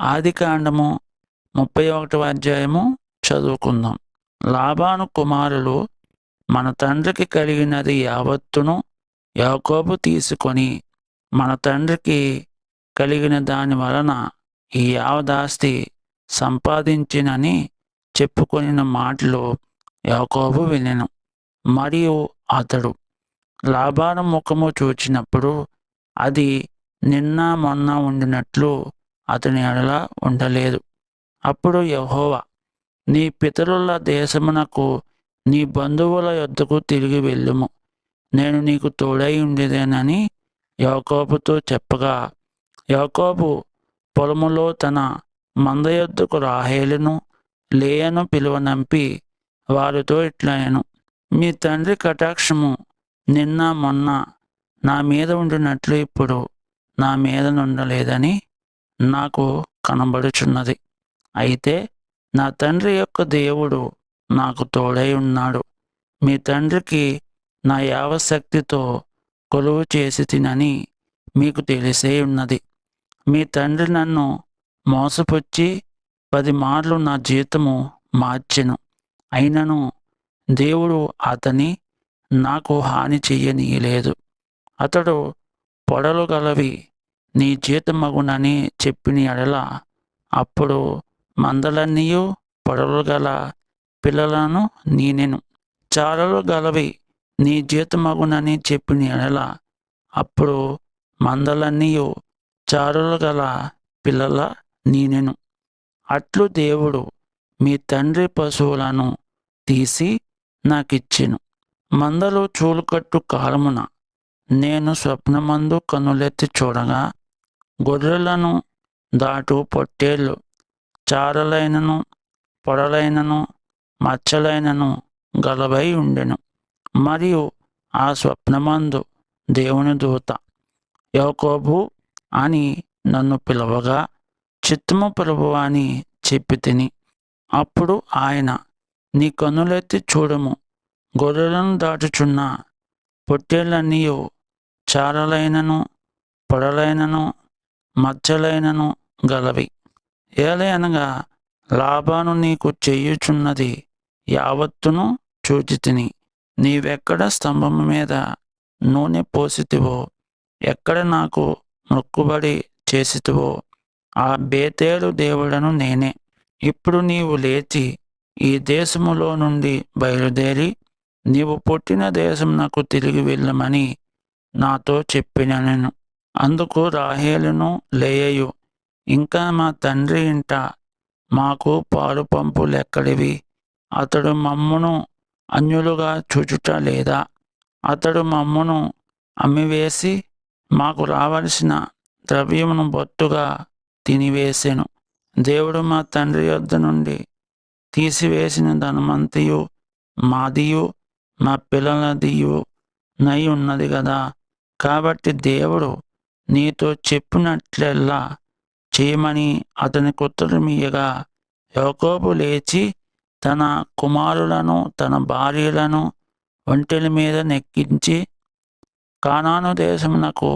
ఆది కాండము ముప్పై ఒకటవ అధ్యాయము చదువుకుందాం. లాభాను కుమారులు మన తండ్రికి కలిగినది యావత్తును యాకోబు తీసుకొని మన తండ్రికి కలిగిన దాని వలన ఈ యావదాస్తి సంపాదించినని చెప్పుకొనిన మాటలు యాకోబు వినెను. మరియు అతడు లాభాను ముఖము చూచినప్పుడు అది నిన్న మొన్న ఉండినట్లు అతని ఎడల ఉండలేదు. అప్పుడు యహోవా నీ పితరుల దేశమునకు నీ బంధువుల యొద్దకు తిరిగి వెళ్ళుము. నేను నీకు తోడై ఉండేదేనని యాకోబుతో చెప్పగా యాకోబు పొలములో తన మంద యొద్దకు రాహేలును లేయను పిలువనంపి వారితో ఇట్లయను మీ తండ్రి కటాక్షము నిన్న మొన్న నా మీద ఉండినట్లు ఇప్పుడు నా మీద నుండలేదని నాకు కనబడుచున్నది. అయితే నా తండ్రి యొక్క దేవుడు నాకు తోడై ఉన్నాడు. మీ తండ్రికి నా యావశక్తితో కొలువు చేసి తినని మీకు తెలిసే ఉన్నది. మీ తండ్రి నన్ను మోసపుచ్చి పది మార్లు నా జీతము మార్చెను. అయినను దేవుడు అతని నాకు హాని చెయ్యనీయలేదు. అతడు పొడలు గలవి నీ జీతమగునని చెప్పిన ఎడల అప్పుడు మందలన్నీయు పొడలు గల పిల్లలను నేనెను. చారలు గలవి నీ జీతమగునని చెప్పిన ఎడల అప్పుడు మందలన్నీయు చారులు గల పిల్లల నేనెను. అట్లు దేవుడు మీ తండ్రి పశువులను తీసి నాకిచ్చెను. మందలు చూలుకట్టు కాలమున నేను స్వప్నమందు కనులెత్తి చూడగా గొర్రెలను దాటు పొట్టేళ్ళు చారలైనను పొడలైనను మచ్చలైనను గలవై ఉండెను. మరియు ఆ స్వప్నమందు దేవుని దూత యోకోబు అని నన్ను పిలవగా చిత్తము ప్రభు అని చెప్పి తిని అప్పుడు ఆయన నీ కనులెత్తి చూడము. గొర్రెలను దాటుచున్న పొట్టేళ్ళన్నీయు చారలైనను పొడలైనను మచ్చలైనను గలవి. ఏలయనగా లాభాను నీకు చెయ్యుచున్నది యావత్తును చూచి తిని నీవెక్కడ స్తంభము మీద నూనె పోసితివో ఎక్కడ నాకు మొక్కుబడి చేసితివో ఆ బేతేలు దేవుడను నేనే. ఇప్పుడు నీవు లేచి ఈ దేశములో నుండి బయలుదేరి నీవు పుట్టిన దేశం నాకు తిరిగి వెళ్ళమని నాతో చెప్పిన నేను అందుకు రాహేలును లేయయు. ఇంకా మా తండ్రి ఇంట మాకు పాలు పంపులెక్కడివి అతడు మమ్మును అన్యులుగా చూచుట లేదా? అతడు మమ్మును అమ్మివేసి మాకు రావలసిన ద్రవ్యమును బొత్తుగా తినివేసెను. దేవుడు మా తండ్రి యొద్ద నుండి తీసివేసిన ధనమంతియు మాదియు మా పిల్లలదియు నై ఉన్నది కదా కాబట్టి దేవుడు నీతో చెప్పినట్లెల్లా చేయమని అతనికి ఉత్తరమియ్యగా యోకోబు లేచి తన కుమారులను తన భార్యలను ఒంటెల మీద నెక్కించి కానాను దేశమునకు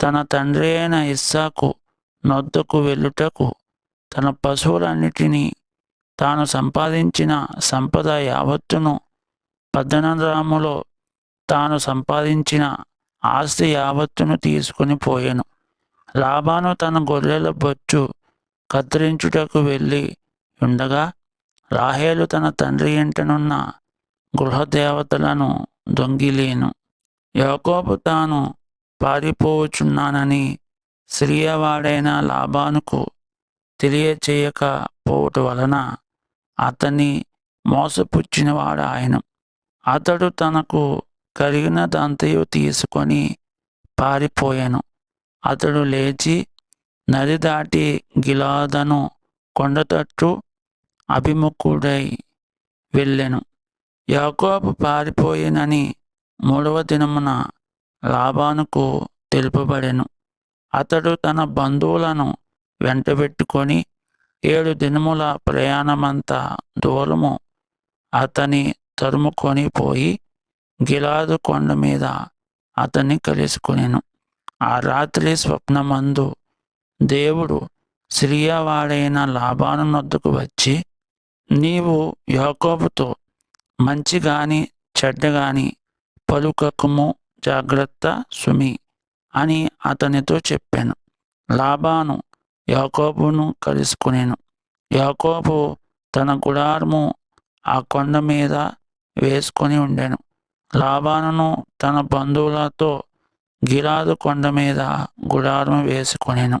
తన తండ్రి అయిన ఇస్సాకు నొద్దకు వెళ్ళుటకు తన పశువులన్నిటినీ తాను సంపాదించిన సంపద యావత్తును పద్దనరాములో తాను సంపాదించిన ఆస్తి యావత్తును తీసుకుని పోయెను. లాభాను తన గొర్రెల బొచ్చు కత్తిరించుటకు వెళ్ళి ఉండగా రాహేలు తన తండ్రి ఇంటనున్న గృహదేవతలను దొంగిలేను. యాకోబు తాను పారిపోవచున్నానని సిరియవాడైన లాభానుకు తెలియచేయకపోవటం వలన అతన్ని మోసపుచ్చినవాడు ఆయన అతడు తనకు కలిగినదంతయు తీసుకొని పారిపోయాను. అతడు లేచి నది దాటి గిలాదను కొండతట్టు అభిముఖుడై వెళ్ళాను. యాకోబు పారిపోయినని మూడవ దినమున లాభానుకు తెలుపబడెను. అతడు తన బంధువులను వెంటబెట్టుకొని ఏడు దినముల ప్రయాణమంతా దూరము అతని తరుముకొని పోయి గిలాదు కొండ మీద అతన్ని కలుసుకునేను. ఆ రాత్రి స్వప్నమందు దేవుడు సిరియావాడైన లాభాను నొద్దుకు వచ్చి నీవు యోకోబుతో మంచి గాని చెడ్డ గాని పలుకకుము జాగ్రత్త సుమి అని అతనితో చెప్పాను. లాభాను యాకోబును కలుసుకునేను. యాకోబు తన గుడారము ఆ కొండ మీద వేసుకొని ఉండెను. లాభానును తన బంధువులతో గిలాదు కొండ మీద గుడారం వేసుకొనెను.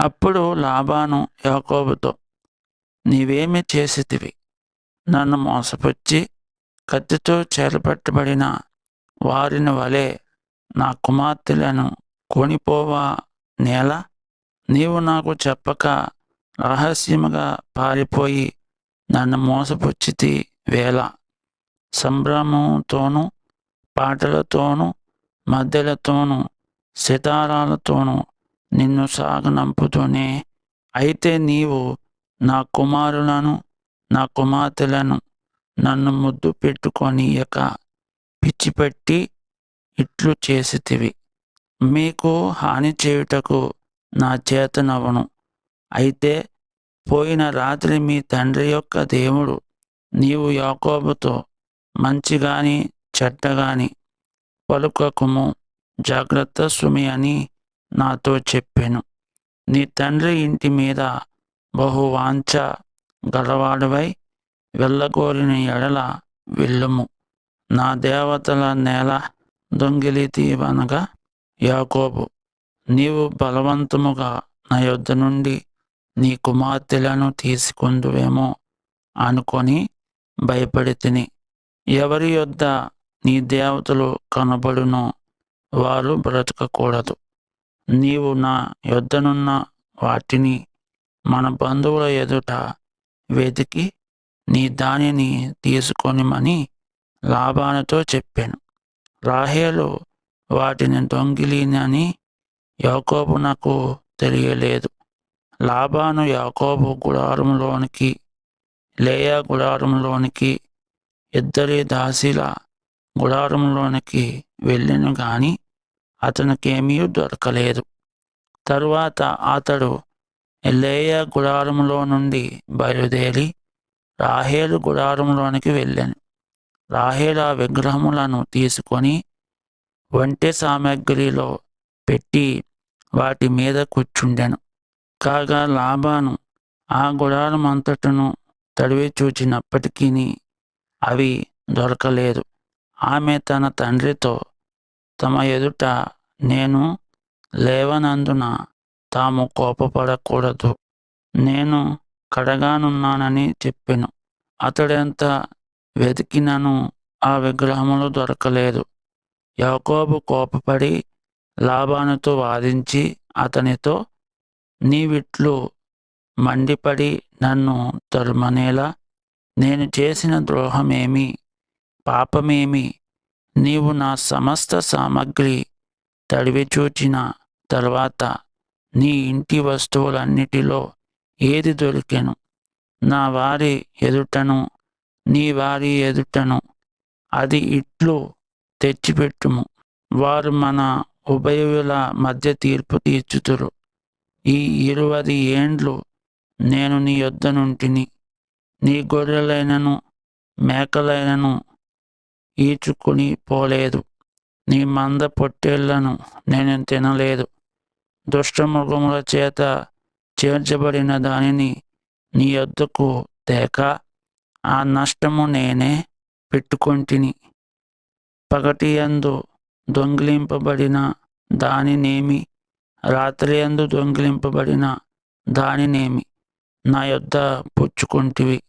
అప్పుడు లాభాను యాకోబుతో నీవేమి చేసితివి? నన్ను మోసపుచ్చి కత్తితో చేరపట్టబడిన వారిని వలె నా కుమార్తెలను కొనిపోవా నేల? నీవు నాకు చెప్పక రహస్యముగా పారిపోయి నన్ను మోసపుచ్చితి వేళ. సంభ్రమంతోనూ పాటలతోనూ మధ్యలతోనూ సితారాలతోనూ నిన్ను సాగనంపుతూనే అయితే నీవు నా కుమారులను నా కుమార్తెలను నన్ను ముద్దు పెట్టుకొనియక పిచ్చిపెట్టి ఇట్లు చేసితివి. మీకు హాని చేయుటకు నా చేతనవను. అయితే పోయిన రాత్రి మీ తండ్రి యొక్క దేవుడు నీవు యాకోబుతో మంచి గాని చెడ్డగాని పలుకకుము జాగ్రత్త సుమి అని నాతో చెప్పాను. నీ తండ్రి ఇంటి మీద బహు వాంఛ వెళ్ళగోరిన ఎడల వెళ్ళుము. నా దేవతల నేల దొంగిలి తీవనగా యాకోబు నీవు బలవంతముగా నా యొద్ద నుండి నీ కుమార్తెలను తీసుకుందువేమో అనుకొని భయపడి తిని ఎవరి యొద్ద నీ దేవతలు కనబడును వారు బ్రతకకూడదు. నీవు నా యొద్దనున్న వాటిని మన బంధువుల ఎదుట వెతికి నీ దానిని తీసుకొనిమని లాభానతో చెప్పాను. రాహేలు వాటిని దొంగిలినని యాకోబు నాకు తెలియలేదు. లాభాను యాకోబు గుడారంలోనికి లేయా గుడారంలోనికి ఇద్దరి దాసిల గుడారంలోనికి వెళ్ళిన గాని అతనికేమీ దొరకలేదు. తరువాత అతడు ఎల్లయ్య గుడారంలో నుండి బయలుదేరి రాహేలు గుడారంలోనికి వెళ్ళాను. రాహేలు ఆ విగ్రహములను తీసుకొని వంటె సామాగ్రిలో పెట్టి వాటి మీద కూర్చుండెను. కాగా లాభాను ఆ గుడారం అంతటను తడివి చూచినప్పటికీ అవి దొరకలేదు. ఆమె తన తండ్రితో తమ ఎదుట నేను లేవనందున తాము కోపపడకూడదు. నేను కడగానున్నానని చెప్పెను. అతడెంత వెతికినను ఆ విగ్రహములు దొరకలేదు. యాకోబు కోపపడి లాభానుతో వాదించి అతనితో నీవిట్లు మండిపడి నన్ను తరుమనేలా? నేను చేసిన ద్రోహమేమి? పాపమేమి? నీవు నా సమస్త సామగ్రి తడివి చూచిన తర్వాత నీ ఇంటి వస్తువులన్నిటిలో ఏది దొరికెను? నా వారి ఎదుటను నీ వారి ఎదుటను అది ఇట్లు తెచ్చిపెట్టుము. వారు మన ఉభయుల మధ్య తీర్పు తీర్చుతురు ఈ ఇరువది ఏండ్లు నేను నీ యొద్ద నుంటిని నీ గొర్రెలైనను మేకలైనను ఈచుకుని పోలేదు. నీ మంద పొట్టేళ్ళను నేను తినలేదు. దుష్టమృగముల చేత చేర్చబడిన దానిని నీ వద్దకు తేక ఆ నష్టము నేనే పెట్టుకొంటిని. పగటి యందు దొంగిలింపబడిన దానినేమి రాత్రి యందు దొంగిలింపబడిన దానినేమి నా యొద్ద పుచ్చుకుంటివి.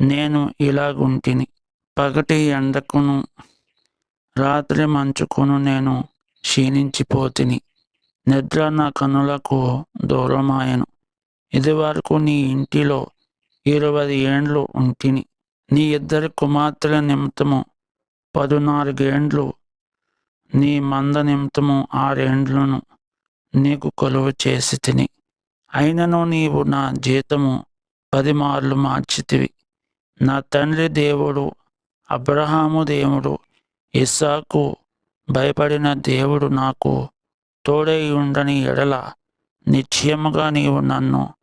నేను ఇలాగుంటిని. పగటి ఎండకును రాత్రి మంచుకును నేను క్షీణించిపోతిని. నిద్ర నా కనులకు దూరమాయను. ఇదివరకు నీ ఇంటిలో ఇరవై ఏండ్లు ఉంటిని. నీ ఇద్దరి కుమార్తెల నిమిత్తము పదునాలుగేండ్లు నీ మంద నిమిత్తము ఆరేండ్లను నీకు కొలువు చేసి తిని అయినను నీవు నా జీతము పది మార్లు మార్చితివి. నా తండ్రి దేవుడు అబ్రహాము దేవుడు ఇస్సాకు భయపడిన దేవుడు నాకు తోడై ఉండని ఎడల నిశ్చయముగా నీవు నన్ను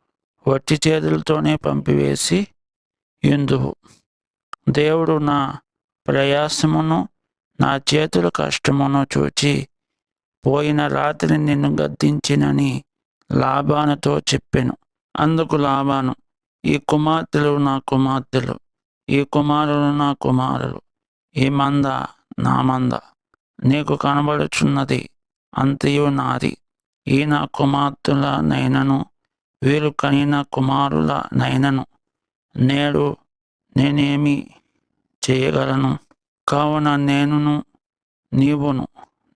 వట్టి చేతులతోనే పంపివేసి ఎందువు దేవుడు నా ప్రయాసమును నా చేతుల కష్టమును చూచి పోయిన రాత్రి నిన్ను గద్దించినని లాభానుతో చెప్పెను. అందుకు లాభాను ఈ కుమార్తెలు నా కుమార్తెలు. ఈ కుమారులు నా కుమారులు ఈ మంద నా మంద. నీకు కనబడుచున్నది అంతయు నాది. ఈ నా కుమార్తెల నైనను వీరు కనిన కుమారుల నైనను నేడు నేనేమి చేయగలను? కావున నేనును నీవును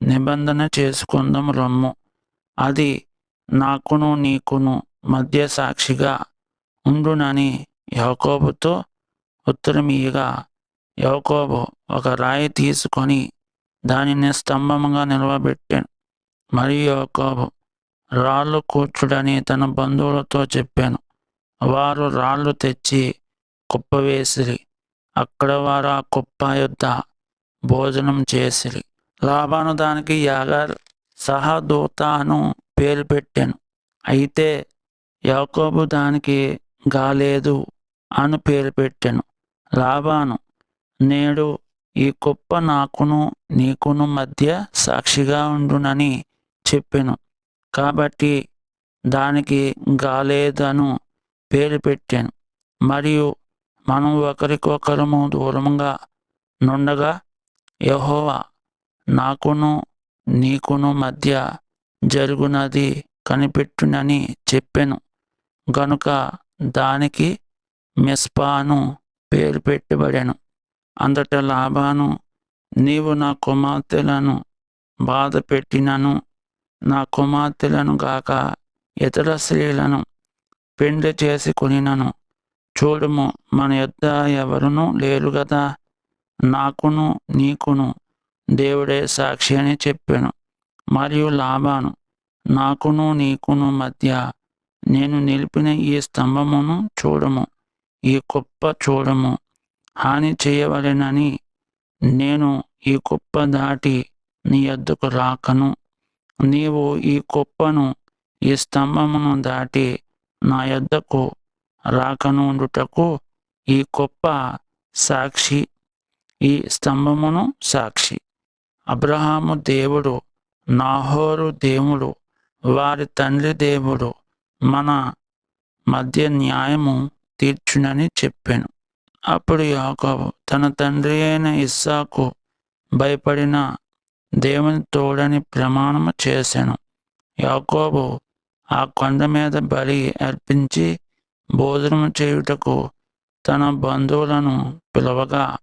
నిబంధన చేసుకుందాం రమ్ము. అది నాకును నీకును మధ్య సాక్షిగా ఉండునని యాకోబుతో ఉత్తరమీయగా యాకోబు ఒక రాయి తీసుకొని దానిని స్తంభముగా నిలవబెట్టాను మరియు యాకోబు రాళ్ళు కూర్చుడని తన బంధువులతో చెప్పాను. వారు రాళ్ళు తెచ్చి కుప్పవేసిరి అక్కడ వారు ఆ కుప్ప యొద్ద భోజనం చేసిరి. లాభాను దానికి యాగర్ సహదూత అను పేరు పెట్టాను. అయితే యాకోబు దానికి గాలేదు అని పేరు పెట్టాను. లాభాను. నేడు ఈ కుప్ప నాకును నీకును మధ్య సాక్షిగా ఉండునని చెప్పాను. కాబట్టి దానికి గాలేదను పేరు పెట్టాను. మరియు మనం ఒకరికొకరము దూరంగా నుండగా యహోవా నాకును నీకును మధ్య జరుగునది కనిపెట్టునని చెప్పాను. గనుక దానికి మెస్పాను పేరు పెట్టబడాను. అందట లాభాను నీవు నా కుమార్తెలను బాధ పెట్టినను నా కుమార్తెలను గాక ఇతర స్త్రీలను పెండ్లి చేసి కొనినను చూడము మన యొద్ద ఎవరునూ లేరు కదా నాకును నీకును దేవుడే సాక్షి అని చెప్పాను. మరియు లాభాను నాకును నీకును మధ్య నేను నిలిపిన ఈ స్తంభమును చూడము. ఈ కుప్ప చూడము. హాని చేయవలెనని నేను ఈ కుప్ప దాటి నీ ఎద్దుకు రాకను. నీవు ఈ కుప్పను ఈ స్తంభమును దాటి నా ఎద్దకు రాకనుండుటకు ఈ కుప్ప సాక్షి ఈ స్తంభమును సాక్షి. అబ్రహాము దేవుడు నాహోరు దేవుడు వారి తండ్రి దేవుడు మన మధ్య న్యాయము తీర్చునని చెప్పాను. అప్పుడు యాకోబు తన తండ్రి అయిన ఇస్సాకు భయపడిన దేవుని తోడని ప్రమాణము చేశాను యాకోబు ఆ కొండ మీద బలి అర్పించి భోజనం చేయుటకు తన బంధువులను పిలవగా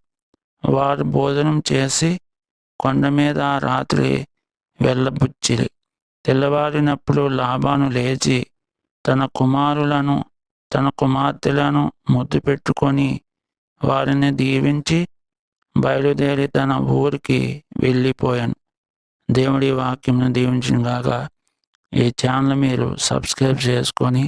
వారు భోజనం చేసి కొండ మీద ఆ రాత్రి వెళ్ళబుచ్చిరి. తెల్లవారినప్పుడు లాభాను లేచి తన కుమారులను తన కుమార్తెలను ముద్దు పెట్టుకొని వారిని దీవించి బయలుదేరి తన ఊరికి వెళ్ళిపోయాను. దేవుడి వాక్యంను దీవించిన కాక ఈ ఛానల్ మీరు సబ్స్క్రైబ్ చేసుకొని